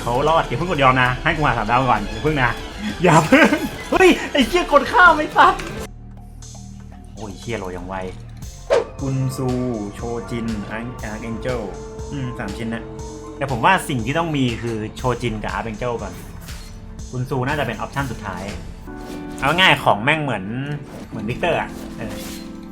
ยวเขารอดอย่าเพิ่งกดยอมนะ ให้กูมาสามดาวก่อนอย่าเพิ่งนะอย่าเพิ่งเฮ้ยไอ้เชี่ยกดข้าวไม่ตัดโอ้ยเชี่ยโรยอย่างไวคุนซูโชจินอาร์เอ็นเจลสามชิ้นนะแต่ผมว่าสิ่งที่ต้องมีคือโชจินกับอาร์เอ็นเจลก่อนคุนซูน่าจะเป็นออปชั่นสุดท้าย เอาง่ายของแม่งเหมือนเหมือนวิกเตอร์อะเออ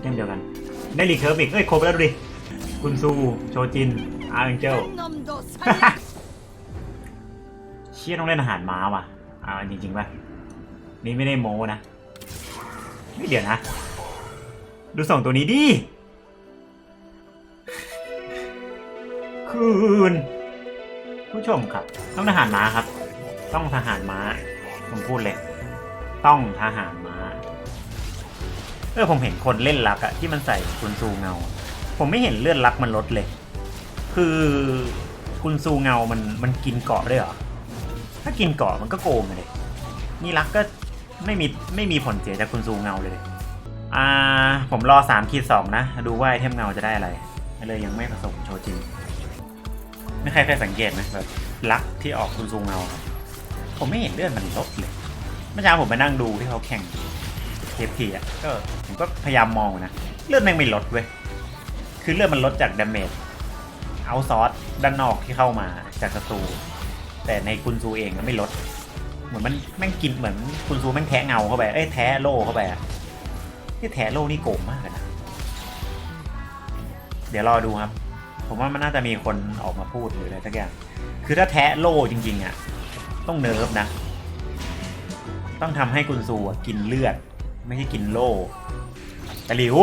เช่นเดียวกัน ได้รีเคิร์ฟอีกเอ้ยครบแล้วดูดิคุนซูโชจินอาร์เอ็นเจล เชี่ยต้องเล่นอาหารม้าว่ะอ่าจริงๆป่ะ นี่ไม่ได้โม้นะไม่เดี๋ยวนะ ดูสองตัวนี้ดิคุณผู้ชมครับ ต้องทหารม้าครับ ต้องทหารม้า ผมพูดเลย ต้องทหารม้า เออผมเห็นคนเล่นลักอะที่มันใส่กุนซูเงา ผมไม่เห็นเลือดลักมันลดเลย คือกุนซูเงามันมันกินเกาะด้วยเหรอ ถ้ากินเกาะมันก็โกงเลยนี่รักก็ไม่มีไม่มีผลเสียจากคุณซูเงาเลยอ่าผมรอสามขีดสองนะ ดูว่าไอเทมเงาจะได้อะไรเลยยังไม่ผสมโชจินไม่ใครเคยสังเกตไหมแบบลักที่ออกคุณซูเงา ผมไม่เห็นเลือดมันลดเลยเมื่อเช้าผมไปนั่งดูที่เขาแข่งเทปทีอะก็ผมก็พยายามมองนะเลือดแม่งไม่ลดเว้ยคือเลือดมันลดจากดาเมจเอาซอสด้านนอกที่เข้ามาจากศัตรู แต่ในกุนซูเองก็ไม่ลด เหมือนมันแม่งกินเหมือนกุนซูแม่งแทะเงาเข้าไป เอ้ยแทะโล่เข้าไปอะที่แทะโล่นี่โกงมากเลยนะเดี๋ยวรอดูครับ ผมว่ามันน่าจะมีคนออกมาพูดหรืออะไรสักอย่าง คือถ้าแทะโล่จริงๆอะต้องเนิร์ฟนะ ต้องทำให้กุนซูกินเลือด ไม่ใช่กินโล่ตะหลิว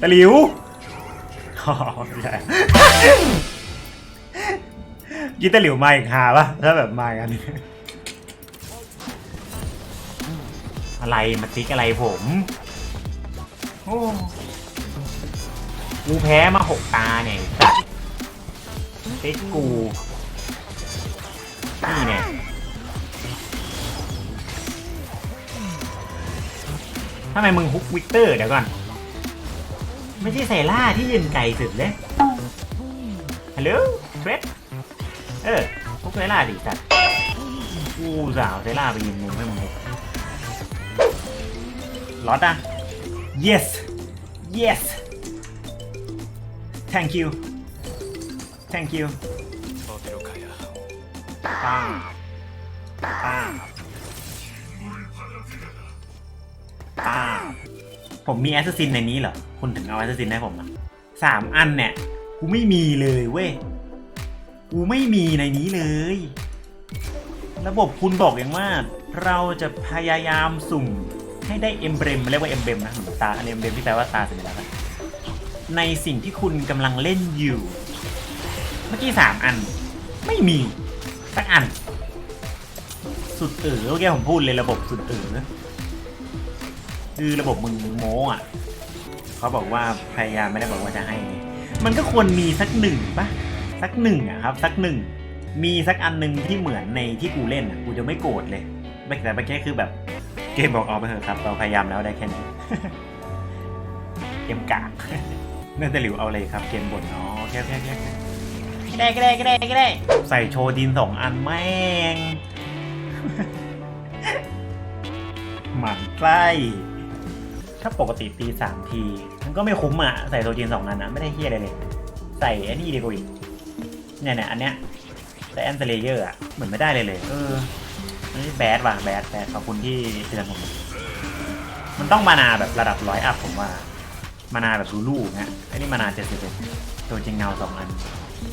ตะหลิว ไม่ใช่ยิตาหลิวมาอีกหาปะถ้าแบบมากัน อะไรมาติ๊กอะไรผมโอ้กูแพ้มาหกตาเนี่ยติ๊กกูนี่เนี่ยทำไมมึงฮุกวิกเตอร์เดี๋ยวก่อน ไม่ใช่ไซล่าที่ยืนไกลสุดเลย ฮัลโหลเฟรดเออพวกไซล่าดิสัตว์กูสาวไซล่าไปยืนมุมให้มึงเลยล็อตอะ yes yes thank you thank you ป้าป้า ผมมีแอสซัสซินในนี้เหรอ คุณถึงเอาแอสซัสซินให้ผมอะสามอันเนี่ย กูไม่มีเลยเว้ย กูไม่มีในนี้เลย ระบบคุณบอกเองว่า เราจะพยายามสุ่มให้ได้เอมเบรมเรียกว่าเอมเบรมนะเหมือนตาอันเอ็มเบรมที่แปลว่าตาสัญลักษณ์อะในสิ่งที่คุณกำลังเล่นอยู่ เมื่อกี้สามอัน ไม่มีสักอัน สุดเอ๋อเมื่อกี้ผมพูดเลยระบบสุดเอ๋อ คือระบบมึงโม้อะเขาบอกว่าพยายามไม่ได้บอกว่าจะให้ มันก็ควรมีสักหนึ่งปะสักหนึ่งอะครับ สักหนึ่ง มีสักอันหนึ่งที่เหมือนในที่กูเล่นอะกูจะไม่โกรธเลยไม่แต่เมื่อกี้คือแบบ เกมบอกเอาไปเถอะครับ เราพยายามแล้วได้แค่นี้เกมกากนั่นแต่หลิวเอาเลยครับ เกมบ่นอ๋อแค่แค่แค่ก็ได้ก็ได้ก็ได้ก็ได้ ใส่โชว์ดินสองอันแม่งหมันไส้ ถ้าปกติตีสามที มันก็ไม่คุ้มอะ ใส่โซจินสองอันนะไม่ได้เฮียอะไรเลย ใส่ไอ้นี่ดีกว่าอีกเนี่ยเนี่ยอันเนี้ยใส่แอนเทเลเยอร์อะ เหมือนไม่ได้เลยเลย เออนี่แบดว่ะแบดแบดขอบคุณที่เตือนผม มันต้องมานาแบบระดับร้อยอัพผมว่า มานาแบบรูลูเงี้ยไอ้นี่มานาเจ็ดสิบเอ็ดตัวจริงเงาสองอัน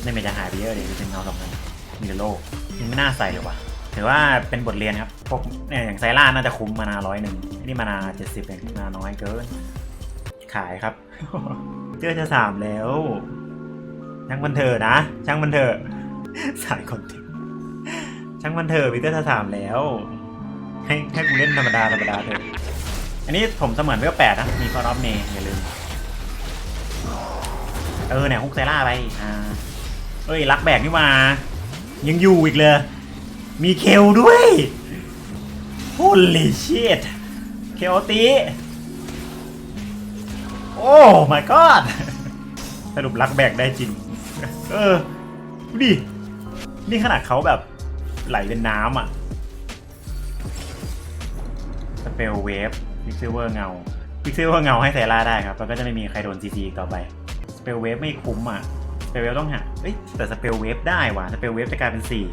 นี่มันจะหายไปเยอะเลยตัวจริงเงาสองอันมีแต่โลกยังไม่น่าใส่เลยว่ะ ถือว่าเป็นบทเรียนครับ พวกเนี่ยอย่างไซร่าน่าจะคุ้มมานาร้อยหนึ่งนี่มานาเจ็ดสิบเองมานาน้อยเกิน ขายครับ เจอจะสามแล้ว ช่างมันเถอะนะ ช่างมันเถอะสายคอนเทนต์ช่างมันเถอะพีเตอร์จะสามแล้ว ให้ให้กูเล่นธรรมดาธรรมดาเถอะ อันนี้ผมเสมือนเวลแปดนะ มีคอร์รอฟเนอย่าลืม เออเนี่ยฮุกไซร่าไป อ่าเอ้ยรักแบกนี่มา ยังอยู่อีกเลย มีเคลด้วย Holy shit เคลตีโอ้ my god สรุปรักแบกได้จริง เออ ดูดิ นี่ขนาดเขาแบบไหลเป็นน้ำอะ สเปลเวฟพิกซิเวอร์เงาพิกซิเวอร์เงาให้เซราได้ครับ แล้วก็จะไม่มีใครโดนซีซีอีกต่อไป สเปลเวฟไม่คุ้มอะ สเปลเวฟต้องหาเอ้ยแต่สเปลเวฟได้ว่ะ สเปลเวฟจะกลายเป็นสี่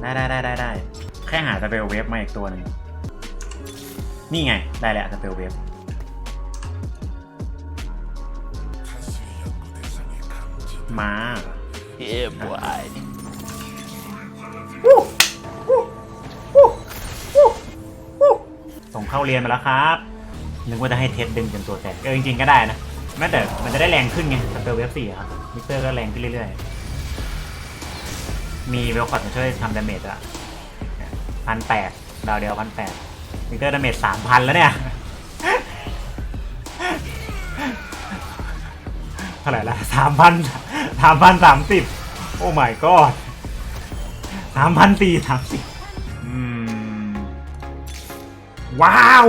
ได้ได้ได้ได้ได้แค่หาสเปลเวฟมาอีกตัวหนึ่งนี่ไง ได้แล้วสเปลเวฟมา Yeah, boy. ส่งเข้าเรียนมาแล้วครับ นึกว่าจะให้เทสดึงจนตัวแตกเออจริงๆก็ได้นะแม้แต่มันจะได้แรงขึ้นไงสเปลเวฟสี่ครับมิเตอร์ก็แรงขึ้นเรื่อยๆ มีเวลคอร์ดมาช่วยทำดาเมจอะพันแปดดาวเดียวพันแปดมิเตอร์ดาเมจสามพันแล้วเนี่ยเท่าไหร่ละสามพันสามพันสามสิบโอ้ my god สามพันสี่สามสิบอืมว้าว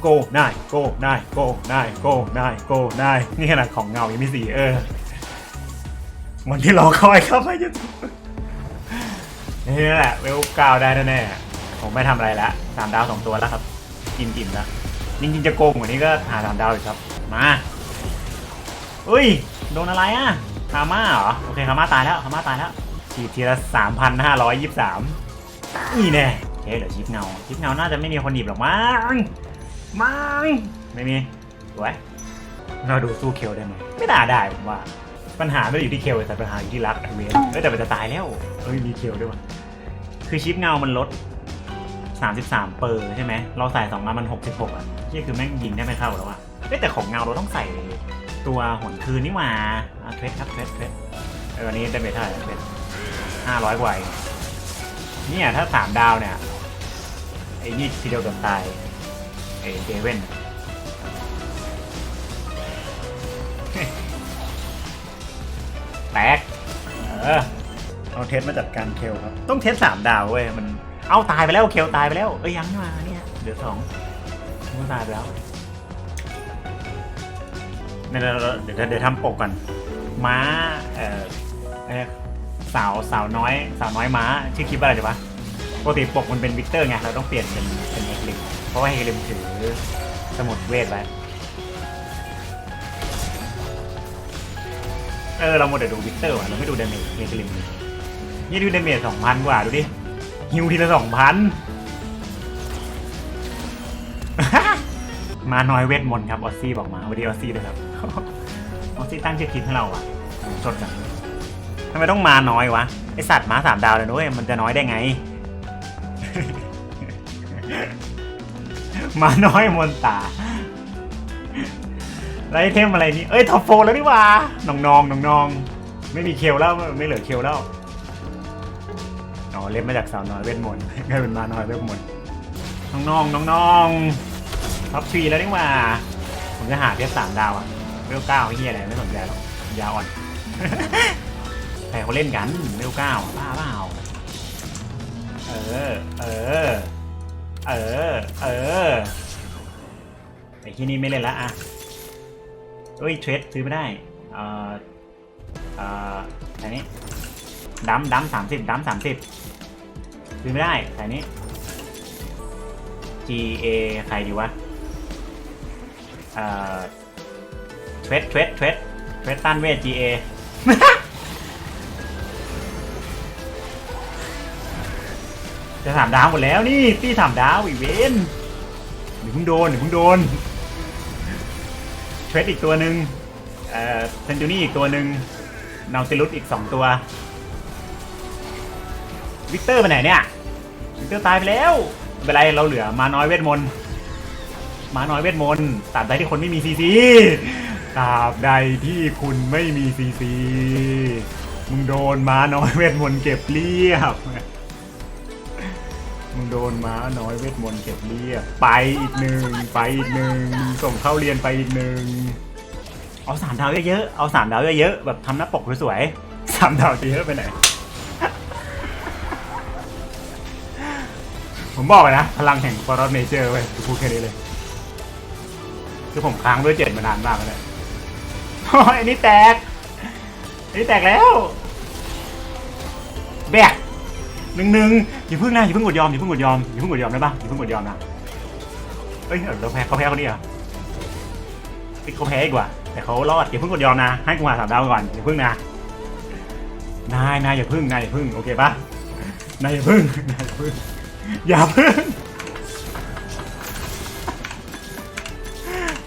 โกได้โกได้โกได้โกได้โกได้นี่ขนาดของเงายังมีสีเออวันที่รอคอยเข้ามาจะนี่แหละเวลกาวได้แน่ๆผมไม่ทำอะไรละสามดาวสองตัวแล้วครับกินกินแล้วจริงๆจะโกงกว่านี้ก็หาสามดาวอีกครับมาอุ้ยโดนอะไรอะคาม่าเหรอโอเคคาม่าตายแล้วคาม่าตายแล้วทีทีละสามพันห้าร้อยยี่สิบสามนี่แน่โอเคเหลือชิปเงาชิปเงาน่าจะไม่มีคนหนีบหรอกมั้ง ไมั้งไม่มีสวยเราดูสู้เคลได้ไหมไม่น่าได้ผมว่า ปัญหาไม่ได้อยู่ที่เคลแต่ปัญหาอยู่ที่รักไอเวนเอ้ยแต่มันจะตายแล้วเอ้ยมีเคลด้วยว่ะคือชิปเงามันลด 33 เปอร์ใช่ไหมเราใส่2อันมัน 66 อะนี่คือแม่งยิงได้ไม่เข้าแล้วอะเอ้ยแต่ของเงาเราต้องใส่ตัวหนคืนนี่หว่าเทรดครับเทรดเทรดเออวันนี้ได้เมทเท่าไหร่เทรด500กว่าเนี่ยถ้า3ดาวเนี่ยไอ้นี่ทีเดียวเกับตาย ไอ้เดเว่นแตก เออ เอาเทสมาจัดการเคลครับ ต้องเทสสามดาวเว้ย มัน เอาตายไปแล้ว เคลตายไปแล้ว เอ้ยยังไม่มาเนี่ยเดี๋ยวสองมันตายไปแล้วเนี่ยเดี๋ยวเดี๋ยวเดี๋ยวทำปกก่อน ม้า เอ่อเอ่อสาวสาวน้อย สาวน้อยม้า ชื่อคลิปว่าอะไรดีวะ ปกติปกมันเป็นวิกเตอร์ไง เราต้องเปลี่ยนเป็นเป็นเฮกลิมเพราะว่าเฮกลิมถือสมุดเวทไว้ เออ เราโมดเดลดูวิกเตอร์ว่ะ เราไม่ดูเดเมจเฮกลิมเลยนี่ดูเดเมจสองพันกว่า ดูดิฮิวทีละสองพันมาน้อยเวทมนต์ครับออซซี่บอกมาสวัสดีออซซี่ด้วยครับออซซี่ตั้งชื่อคลิปให้เราอะสดกันทำไมต้องมาน้อยวะไอสัตว์ม้าสามดาวเลยด้วยมันจะน้อยได้ไง มาน้อยมนตาไรเทมอะไรนี่ เอ้ยท็อปโฟแล้วนี่ว่าน้องนองน้องนองไม่มีเคลแล้วไม่เหลือเคลแล้วอ๋อเล่นมาจากสาวน้อยเวทมนต์กลายเป็นมาน้อยเวทมนต์น้องน้องน้องน้องท็อปฟรีแล้วนี่ว่าผมจะหาเทสสามดาวอะเวลเก้าเฮียอะไรไม่สนใจหรอกยาอ่อนใครเขาเล่นกันเวลเก้าบ้าเปล่าเออ เออ เออ เออ ไอ้ที่นี่ไม่เล่นละอะเอ้ยเทรดซื้อไม่ได้ เอ่อ เอ่ออันนี้ดัมดัมสามสิบดัมสามสิบซื้อไม่ได้แต่นี้ G A ใครดีวะ เอ่อเทรดเทรดเทรดเทรดตันเวท G A จะสามดาวหมดแล้วนี่ตี้สามดาวอีเวนหรือเพิ่งโดนหรือเพิ่งโดนเทรดอีกตัวหนึ่งเอ่อเซนจูนี่อีกตัวหนึ่งนาติลุสอีกสองตัววิกเตอร์ไปไหนเนี่ยวิกเตอร์ตายไปแล้วไม่เป็นไรเราเหลือมาน้อยเวทมนต์มาน้อยเวทมนต์ตราบใดที่คนไม่มีซีซีตราบใดที่คุณไม่มีซีซีมึงโดนมาน้อยเวทมนต์เก็บเรียบ มึงโดนม้าน้อยเวทมนต์เก็บเรียบไปอีกหนึ่งไปอีกหนึ่งมึงส่งเข้าเรียนไปอีกหนึ่งเอาสามดาวเยอะๆเอาสามดาวเยอะๆแบบทำหน้าปกสวยๆสามดาวจะเยอะไปไหน ผมบอกเลยนะ พลังแห่งฟอร์เนเจอร์เว้ยพูดแค่นี้เลย คือผมค้างด้วยเจ็ดมานานมากแล้วเนี่ยโอ้ยอันนี้แตกอันนี้แตกแล้ว แบก หนึ่งหนึ่งอย่าเพิ่งนะอย่าเพิ่งกดยอมอย่าเพิ่งกดยอมอย่าเพิ่งกดยอมได้ปะอย่าเพิ่งกดยอมนะเอ้ยเราแพ้เขาแพ้เขาดิอะเฮ้ยเขาแพ้อีกว่าแต่เขารอดอย่าเพิ่งกดยอมนะให้กูมาสามดาวก่อนอย่าเพิ่งนะนายนายอย่าเพิ่งนายอย่าเพิ่งโอเคปะนายอย่าเพิ่งนายอย่าเพิ่งอย่าเพิ่ง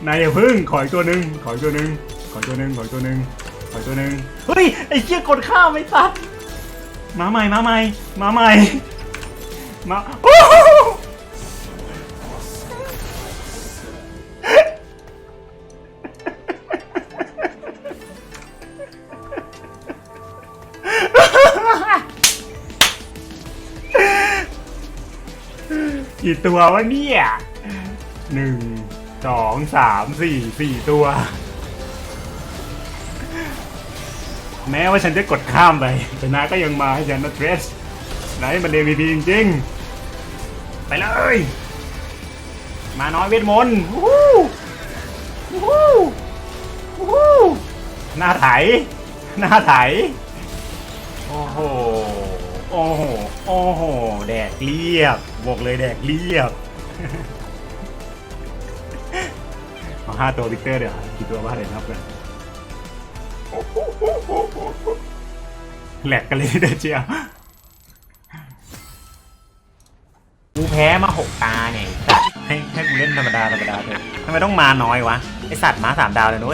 นายอย่าเพิ่งขออีกตัวหนึ่งขออีกตัวหนึ่งขออีกตัวหนึ่งขออีกตัวหนึ่งขออีกตัวหนึ่งเฮ้ยไอ้เชี่ยกดข้ามไม่ทัน มาใหม่มาใหม่มาใหม่มาโอ้โหกี่ตัววะเนี่ยหนึ่งสองสามสี่สี่ตัว แม้ว่าฉันจะกดข้ามไปแต่นาก็ยังมาให้ฉันนะเทรสไหนมันเดวีพีจริงๆ ไปเลย มาน้อยเวทมนต์วู้วู้วู้หน้าไถ หน้าไถ โอ้โห โอ้โห โอ้โห แดกเรียบ บอกเลยแดกเรียบเอาห้าตัววิกเตอร์เดี๋ยวกี่ตัวว่าเดี๋ยวนับกัน แหลกกันเลยเด้เจียวกูแพ้มาหกตาเนี่ยไอ้สัตว์ให้ให้กูเล่นธรรมดาธรรมดาเถอะทำไมต้องมาน้อยวะ ไอสัตว์มาสามดาวเลยนุ้ย